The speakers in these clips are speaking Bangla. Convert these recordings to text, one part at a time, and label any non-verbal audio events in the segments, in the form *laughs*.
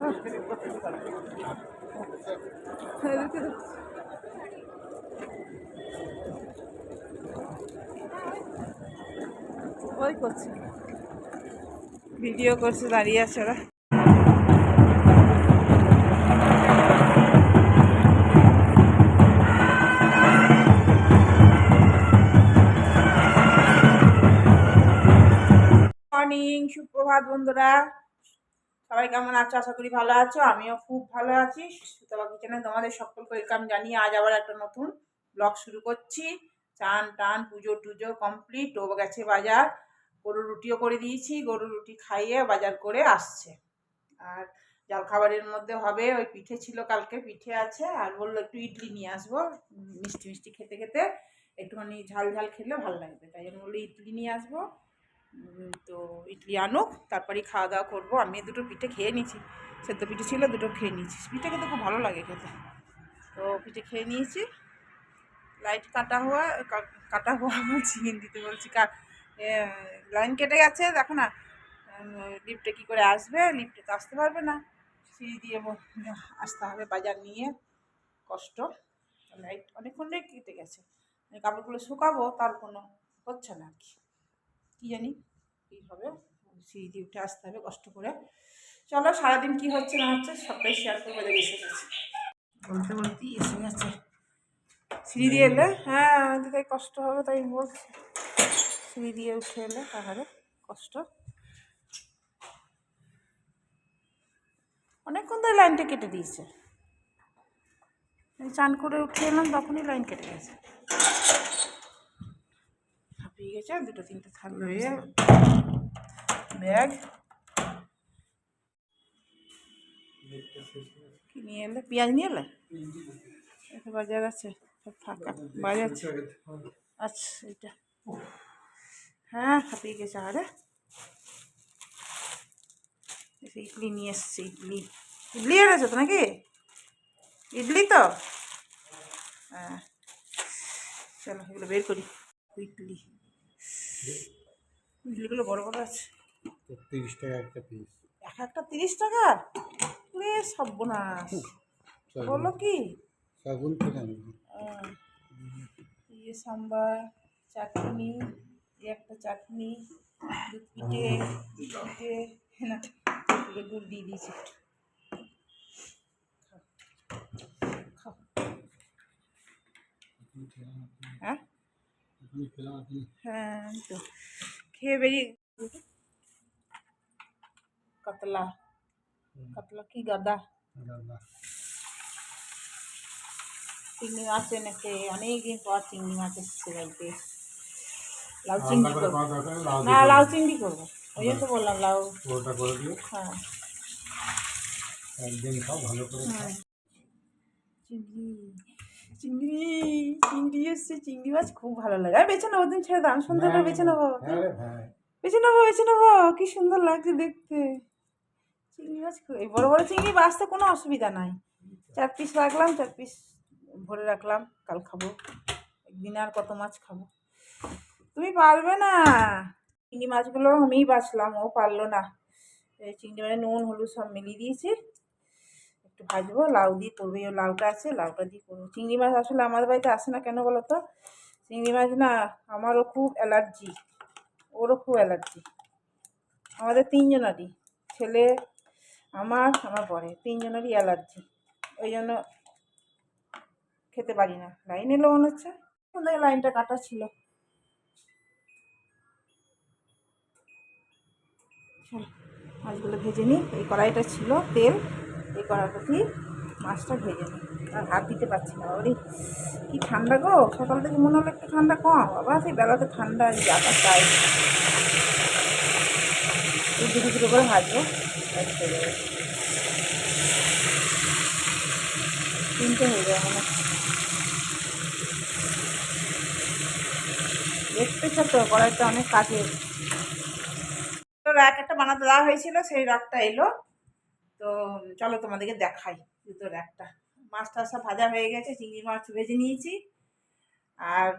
ওই করছে। ভিডিও করছে দাঁড়িয়ে আছে ওরা। সুপ্রভাত বন্ধুরা। সবাই কেমন আছো? আশা করি ভালো আছো। আমিও খুব ভালো আছি। সুতবা কিচেনে তোমাদের সকলকে ওয়েলকাম জানিয়ে আজ আবার একটা নতুন ব্লগ শুরু করছি। চান টান, পুজো টুজো কমপ্লিট ও গেছে বাজার। গরুর রুটিও করে দিয়েছি, গরুর রুটি খাইয়ে বাজার করে আসছে। আর জলখাবারের মধ্যে হবে, ওই পিঠে ছিল কালকে, পিঠে আছে। আর বলল একটু ইডলি নিয়ে আসব। মিষ্টি মিষ্টি খেতে খেতে একটুখানি ঝাল ঝাল খেলে ভালো লাগবে। তাই জন্য বলল ইডলি নিয়ে আসব। তো ইডলি আনুক, তারপরেই খাওয়া দাওয়া করব। আমি দুটো পিঠে খেয়ে নিয়েছি, সেদ্ধ পিঠে ছিল, দুটো খেয়ে নিয়েছি। পিঠে খেতে খুব ভালো লাগে খেতে। তো পিঠে খেয়ে নিয়েছি। লাইট কাটা হওয়া কাটা হওয়া *laughs* বলছি হিন্দিতে বলছি, কা লাইন কেটে গেছে। দেখো না লিফটে কী করে আসবে? লিফটে তো আসতে পারবে না। সিঁড়ি দিয়ে আসতে হবে বাজার নিয়ে। কষ্ট। লাইট অনেকক্ষণই কেটে গেছে। কাপড়গুলো শুকাবো, তার কোনো হচ্ছে না আর কি। কী জানি কী হবে, সিঁড়ি দিয়ে উঠে আসতে হবে, কষ্ট করে। চলো, সারাদিন কী হচ্ছে না হচ্ছে সবটাই শেয়ার করব দেখে এসে গেছে। বলতে বলতেই এসে গেছে। সিঁড়ি দিয়ে এলে? হ্যাঁ তাই কষ্ট হবে, তাই বলছি সিঁড়ি দিয়ে উঠে এলে তাহলে কষ্ট। অনেকক্ষণ ধরে লাইনটা কেটে দিয়েছে। চান করে উঠে এলাম, তখনই লাইন কেটে গেছে। হাঁপিয়ে গেছে দুটো তিনটে হয়ে ব্যাগ। কি নিয়ে এলে? পেঁয়াজ নিয়ে এলে? বাজার আছে সব ফাঁকা বাজার আছে। আচ্ছা এটা হ্যাঁ হাঁপিয়ে গেছে আরে। ইডলি নিয়ে এসছে ইডলি। ইডলি এনেছো তো নাকি? ইডলি তো? হ্যাঁ চলো এগুলো বের করি। ইডলি। ইডলিগুলো বড় বড় আছে। তিরিশ টাকা একটা পিস এক একটা তিরিশ টাকা রে সর্বনাশ। বলো কি? সাগুন ইয়ে সাম্বার চাটনি একটা চাটনি দুধ পিঠে পিঠে না গুড় দিয়ে দিয়েছি। হ্যাঁ? হ্যাঁ এই তো খেয়ে বেরিয়ে কাতলা কাতলা কি গাদা রান্না চিংড়ি মাছ এনেছে অনেকদিন পর চিংড়ি মাছ এসছে বাড়িতে লাউ চিংড়ি করব না লাউ চিংড়ি করব ওই জন্য তো বললাম লাউ ওটা করে দিও হ্যাঁ একদিন খাও ভালো করে খাও হ্যাঁ চিংড়ি চিংড়ি চিংড়ি এসছে চিংড়ি মাছ খুব ভালো লাগে। আর বেছে নেব দিন ছেড়ে দাও আমি সন্ধ্যাটা বেছে নেব। হ্যাঁ বেছে নেব বেছে নেব কি সুন্দর লাগছে দেখতে। চিংড়ি মাছ এই বড় বড় চিংড়ি বাঁচতে কোনো অসুবিধা নাই। চার পিস রাখলাম চার পিস ভরে রাখলাম কাল খাব। একদিন আর কত মাছ খাব। তুমি পারবে না। চিংড়ি মাছগুলো আমিই বাছলাম ও পারল না। এই চিংড়ি মাছে নুন হলুদ সব মিলিয়ে দিয়েছি। একটু ভাজবো, লাউ দিয়ে করব। এই লাউটা আছে, লাউটা দিয়ে করব। চিংড়ি মাছ আসলে আমাদের বাড়িতে আসে না কেন বলো তো? চিংড়ি মাছ না, আমারও খুব অ্যালার্জি। ওরও খুব অ্যালার্জি। আমাদের তিনজনারই। ছেলে, আমার আমার বরে তিনজনেরই অ্যালার্জি। ওই জন্য খেতে পারি না। লাইন এলো মনে হচ্ছে? লাইনটা কাটা ছিল। মাছগুলো ভেজে নিই। এই কড়াইটা ছিল তেল। এই দিয়ে মাছটা ভেজে নিই। আর হাত দিতে পারছি না। ওরে, কি ঠান্ডা গো? সকাল থেকে মনে হলো একটু ঠান্ডা কম। আবার সেই বেলাতে ঠান্ডা যাতা চাই এই দুটো দুটো করে ভাজবো। তিনটে হয়ে যাবে মনে দেখতে ছোট, কড়াইটা অনেক কাজের র্যাক একটা বানাতে দেওয়া হয়েছিল, সেই র্যাকটা এলো। তো চলো তোমাদেরকে দেখাই জুতো র্যাকটা মাছ টাছ সব ভাজা হয়ে গেছে, চিংড়ি মাছ ভেজে নিয়েছি। আর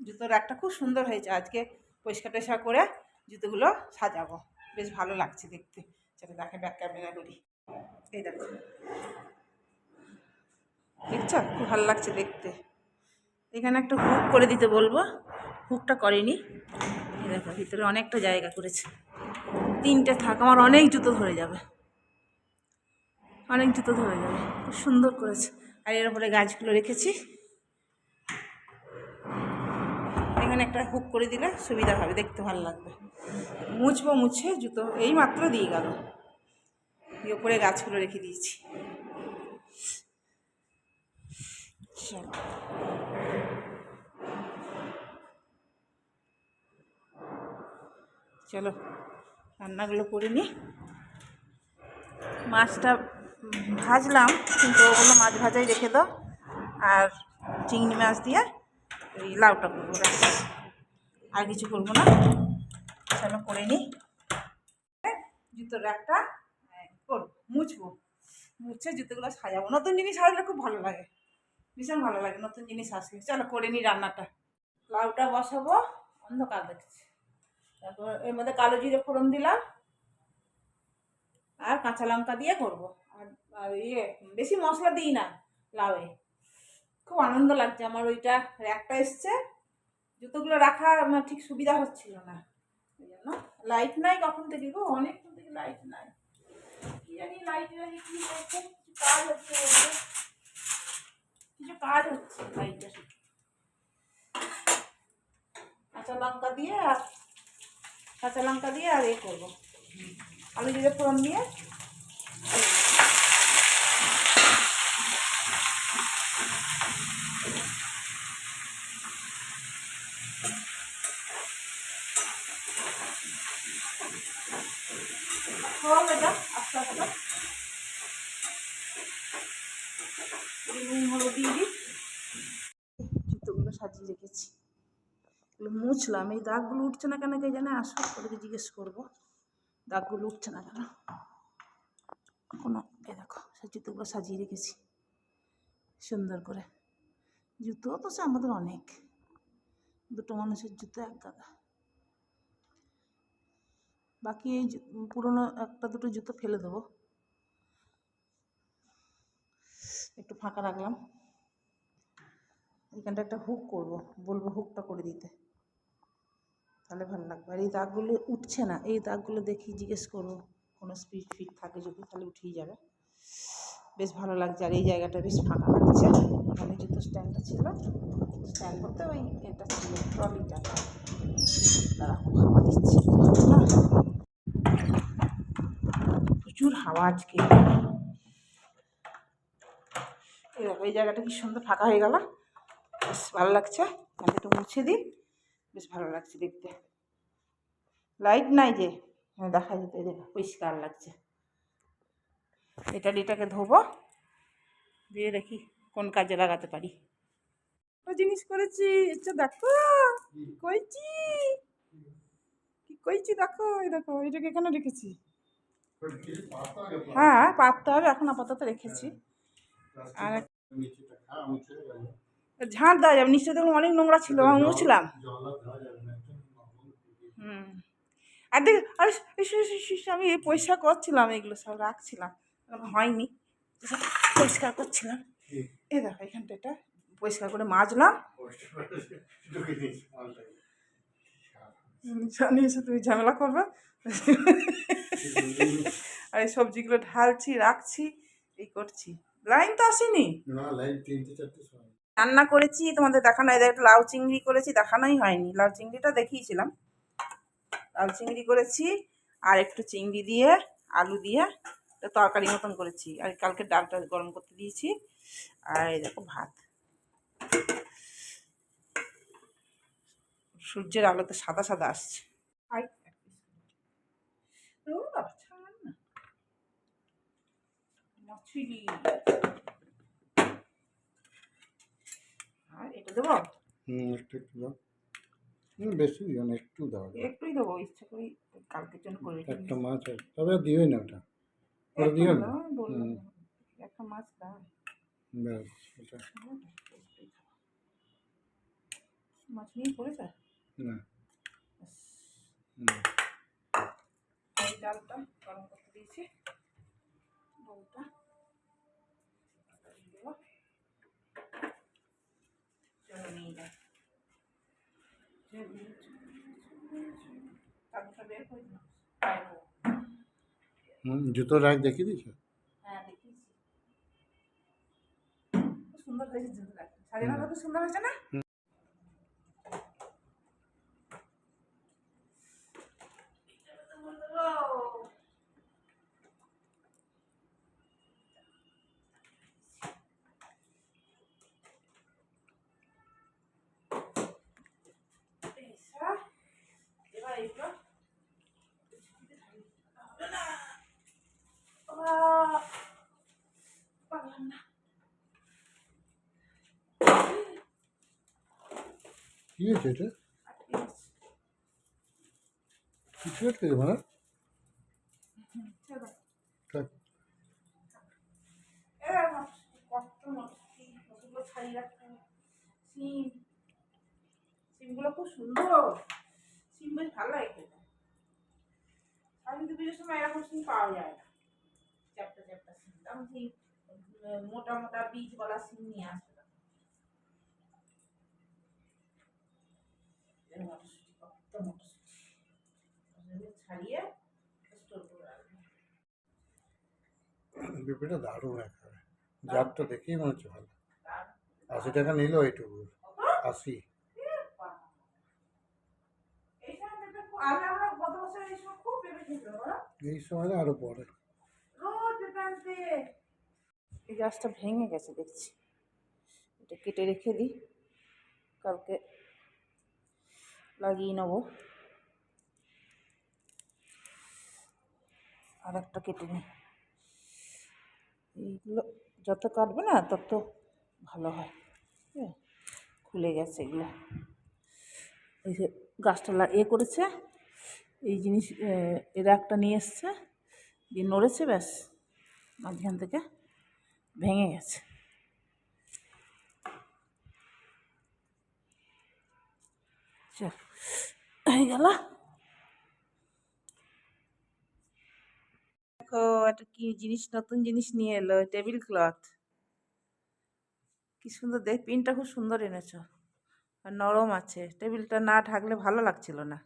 জুতোর র্যাকটা খুব সুন্দর হয়েছে। আজকে পরিষ্কার টরিষ্কার করে জুতোগুলো সাজাবো। বেশ ভালো লাগছে দেখতে। চলো দেখে ব্যাক ক্যামেরা করি এই দেখো। দেখছ? খুব ভালো লাগছে দেখতে। এখানে একটা হুক করে দিতে বলব। হুকটা করেনি। দেখো, ভিতরে অনেকটা জায়গা করেছে। তিনটে থাক, আমার অনেক জুতো ধরে যাবে। অনেক জুতো ধরে যাবে খুব সুন্দর করেছে। আর এর উপরে গাছগুলো রেখেছি। এখানে একটা হুক করে দিলে সুবিধা হবে, দেখতে ভালো লাগবে। মুছবো মুছে জুতো এই মাত্র দিয়ে গেল। দিয়ে ওপরে গাছগুলো রেখে দিয়েছি। চলো। রান্নাগুলো করে নিই। মাছটা ভাজলাম, কিন্তু ওগুলো মাছ ভাজাই রেখে দাও। আর চিংড়ি মাছ দিয়ে ওই লাউটা করব। আর কিছু করব না। চলো করে নিই। জুতোর একটা করব, মুছবো। মুছে জুতোগুলো সাজাবো। নতুন জিনিস সাজালে খুব ভালো লাগে। ভীষণ ভালো লাগে নতুন জিনিস আসলে। চলো করে নিই রান্নাটা। লাউটা বসাবো, অন্ধকার দেখছি। তারপর এর মধ্যে কালো জিরে ফোড়ন দিলাম। আর কাঁচা লঙ্কা দিয়ে করব। আর ইয়ে বেশি মশলা দিই না লাউয়ে। খুব আনন্দ লাগছে আমার ওইটা। র্যাকটা এসছে, জুতোগুলো রাখা আমার ঠিক সুবিধা হচ্ছিল না। ওই জন্য লাইট নাই কখন থেকে গো? অনেকক্ষণ থেকে লাইট নাই। কি জানি লাইট নাই, কি হচ্ছে কিছু কাজ হচ্ছে কিছু কাজ হচ্ছে লাইটের কাঁচা লঙ্কা দিয়ে আর কাঁচা লঙ্কা দিয়ে আর এ করব। আলু জিরে ফোড়ন দিয়ে হোক এটা আস্তে আস্তে এই নুন দিয়ে দিই। জুতোগুলো সাজিয়ে রেখেছি। এগুলো মুছলাম। এই দাগগুলো উঠছে না কেন কে জানে? আসো, ওদেরকে জিজ্ঞেস করব। দাগগুলো উঠছে না কেন? কোনো এ দেখো, সেই জুতোগুলো সাজিয়ে রেখেছি। সুন্দর করে। জুতো তো সে আমাদের অনেক। দুটো মানুষের জুতো এক গাদা বাকি এই পুরোনো একটা দুটো জুতো ফেলে দেবো। একটু ফাঁকা রাখলাম। এখানটা একটা হুক করব, বলব হুকটা করে দিতে। তাহলে ভালো লাগবে। আর এই দাগগুলো উঠছে না, এই দাগগুলো দেখি জিজ্ঞেস করব, কোনো স্পিড ফিট থাকে যদি, তাহলে উঠেই যাবে। বেশ ভালো লাগছে, আর এই জায়গাটা বেশ ফাঁকা লাগছে। এখানে জুতো স্ট্যান্ডটা ছিল স্ট্যান্ড করতে ওই এটা ছিল ট্রলিটা তারা হাওয়া দিচ্ছে। প্রচুর হাওয়া আজকে। এই দেখো এই জায়গাটা কি সুন্দর ফাঁকা হয়ে গেল। বেশ ভালো লাগছে। আমি একটু মুছে দিই। বেশ ভালো লাগছে দেখতে। লাইট নাই যে। হ্যাঁ দেখা যেত দেখো পরিষ্কার লাগছে। এটা এটাকে ধোবো। দিয়ে দেখি কোন কাজে লাগাতে পারি। ও জিনিস করেছি আচ্ছা দেখো। কইছি কি কইছি দেখো এই দেখো এটাকে এখানে রেখেছি। হ্যাঁ পাততে হবে এখন আপাতত রেখেছি। আর ঝাঁট দেওয়া যাবে নিশ্চয়ই দেখুন অনেক নোংরা ছিল আমি মুছলাম। হুম। আর দেখ আরে আমি পরিষ্কার করছিলাম এগুলো সব রাখছিলাম হয়নি। পরিষ্কার করছিলাম। এই দেখো এখানটা এটা পরিষ্কার করে মাজলাম। জানি এসে তুমি ঝামেলা করবে। আর এই সবজিগুলো ঢালছি রাখছি এই করছি। লাইন তো আসেনি? রান্না করেছি তোমাদের দেখানো এই দেখো লাউ চিংড়ি করেছি দেখানোই হয়নি। লাউ চিংড়িটা দেখিয়েছিলাম। লাউ চিংড়ি করেছি আর একটু চিংড়ি দিয়ে আলু দিয়ে একটা তরকারি মতন করেছি। আর কালকে ডালটা গরম করতে দিয়েছি। আর এই দেখো ভাত। সূর্যের আলোতে সাদা সাদা আসছে। আই, এক piece করে। ও বাবা, ছাড় না। মাছুলি। আর এটা দেবো? হুম একটু একটু দাও। হুম বেশি দিও না একটু দাও একটুই দেবো ইচ্ছা করি কালকের জন্য করে একটা মাছ তবে দিওই না ওটা। দিও না। একটা মাছ দাও। ব্যাস এটা মাছ নিয়ে করেছে না। ডালটা গরম করতে দিয়েছি। ডালটা জুতো জুতোর রাখ দেখি দিয়েছ হ্যাঁ দেখিয়েছি। সুন্দর হয়েছে জুতোটা। সাজানো সুন্দর হয়েছে না? কি হয়েছে এটা কিছু ছাড়িয়ে রাখতে হবে। সিম। সিমগুলো খুব সুন্দর সিম বেশ ভালো লাগে খেতে সময় এরকম সিম পাওয়া যায় না। সিম। তখন সেই মোটা মোটা বীজ বলা সিম নিয়ে আসবে তখন। এই মটরশুঁটি, কত মটরশুঁটি। ওগুলো ছাড়িয়ে স্টোর করে রাখবে। পেঁপেটা দারুণ একেবারে। জাতটা দেখেই মনে হচ্ছে ভালো। আশি টাকা নিল এইটুকু। আশি। এই সময় আরও পরে। এই গাছটা ভেঙে গেছে দেখছি। এটা কেটে রেখে দিই। কালকে লাগিয়ে নেব। আর একটা কেটে নিই। এইগুলো যত কাটবে না, তত ভালো হয়। খুলে গেছে এগুলো। এই যে গাছটা এ করেছে, এই জিনিস এরা একটা নিয়ে এসছে, দিয়ে নড়েছে, ব্যাস, মাঝখান থেকে ভেঙে গেছে। হয়ে গেল। দেখো একটা কি জিনিস নতুন জিনিস নিয়ে এলো টেবিল ক্লথ। কি সুন্দর দেখ পিনটা খুব সুন্দর এনেছো। আর নরম আছে টেবিলটা না ঢাকলে ভালো লাগছিল না।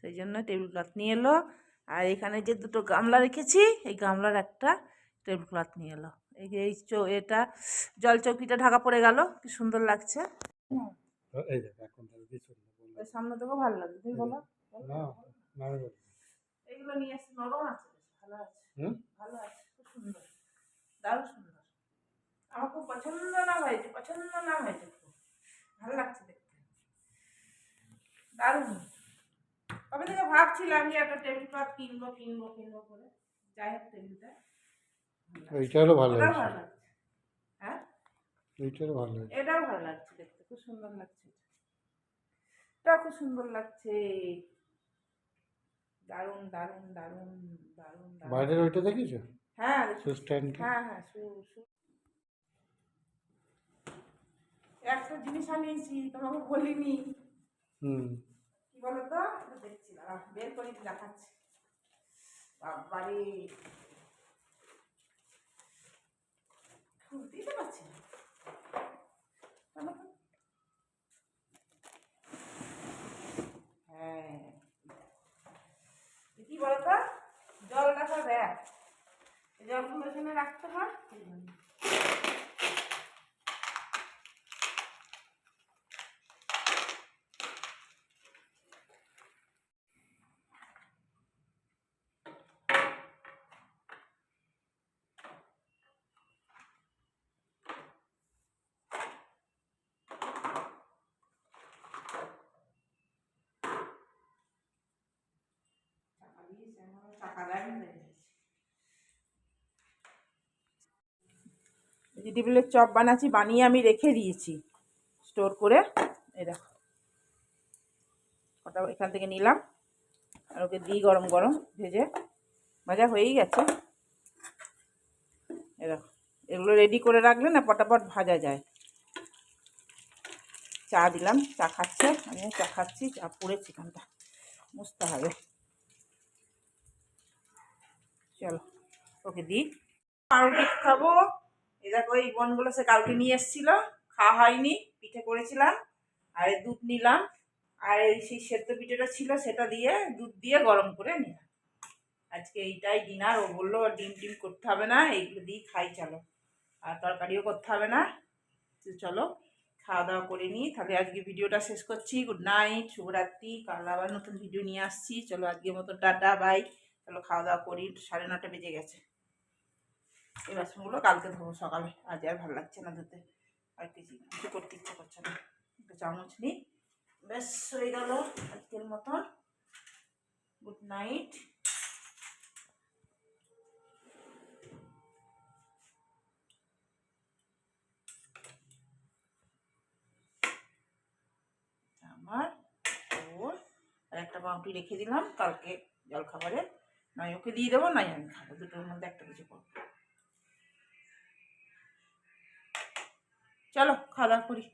সেই জন্য টেবিল ক্লথ নিয়ে এলো। আর এখানে যে দুটো গামলা রেখেছি এই গামলার একটা টেবিল ক্লথ নিয়ে এলো। এই যে এই চৌ এটা জল চৌকিটা ঢাকা পড়ে গেল কি সুন্দর লাগছে। এই দেখ এখন সামনে থেকেও ভালো লাগছে তুমি বলো। বলছি। এইগুলো নিয়ে এসে নরম আছে ভালো আছে। ভালো আছে খুব সুন্দর। দারুণ সুন্দর। আমার খুব পছন্দ না হয়েছে পছন্দ না হয়েছে খুব। ভালো লাগছে দেখতে। দারুণ। কবে থেকে ভাবছিলাম যে একটা টেবিল ক্লথ কিনবো কিনবো কিনবো করে। যাই হোক টেবিলটা। এইটা হলো ভালো লাগছে। হ্যাঁ? এইটারও ভালো হয়েছে এটাও ভালো লাগছে দেখতে খুব সুন্দর লাগছে খুব সুন্দর লাগছে। দারুণ দারুণ দারুণ দারুণ দারুণ। বাইরের ওইটা দেখেছ হ্যাঁ দেখি। সু স্ট্যান্ডটা হ্যাঁ হ্যাঁ শু একটা জিনিস আনিয়েছি তোমাকে বলিনি। হুম। কি বলো তো দেখছি বের করে দেখাচ্ছি। বাবারে খুলতেই তো পারছি না কেন তো? হ্যাঁ এ কি বলতো? জল রাখা দেখ। জলগুলো এখানে রাখতে হয় এই জন্য। টাকা দেখেছি ভেজিটেবলের চপ বানাচ্ছি, বানিয়ে আমি রেখে দিয়েছি। স্টোর করে দেখো। ওটা এখান থেকে নিলাম, আর ওকে দিই গরম গরম ভেজে। ভাজা হয়েই গেছে। দেখো, এগুলো রেডি করে রাখলে না পটাপট ভাজা যায়। চা দিলাম, চা খাচ্ছে, আমিও চা খাচ্ছি, চা পড়েছি এখানটা। মুছতে হবে। চলো, ওকে দিই। পাউরুটি খাব। এই দেখো, এই বনগুলো সে কালকে নিয়ে এসেছিল। খাওয়া হয়নি, পিঠে করেছিলাম, আর দুধ নিলাম। আর এই সেই সেদ্ধ পিঠেটা ছিল, সেটা দিয়ে দুধ দিয়ে গরম করে নিলাম। আজকে এইটাই ডিনার, ও বলল ডিম টিম করতে হবে না, এইগুলো দিয়েই খাই, চলো। আর তরকারিও করতে হবে না। চলো, খাওয়া দাওয়া করে নিই। তাহলে আজকে ভিডিওটা শেষ করছি। গুড নাইট, শুভরাত্রি। কাল আবার নতুন ভিডিও নিয়ে আসছি। চলো, আজকের মতো টাটা, বাই। চলো খাওয়া দাওয়া করি, সাড়ে নটা বেজে গেছে। এই বাসনগুলো কালকে ধোবো সকালে, আজ আর ভালো লাগছে না ধুতে। আর কিছু কিছু করতে ইচ্ছে করছে না। একটু চামচ নিই। ব্যাস, হয়ে গেল আজকের মতন। গুড নাইট আমার আর একটা বাউটি রেখে দিলাম কালকে জলখাবারে। নয়, ওকে দিয়ে দেবো, নয়, আমি খাব, দুটোর মধ্যে একটা কিছু করব। চলো, খাওয়া দাওয়া করি।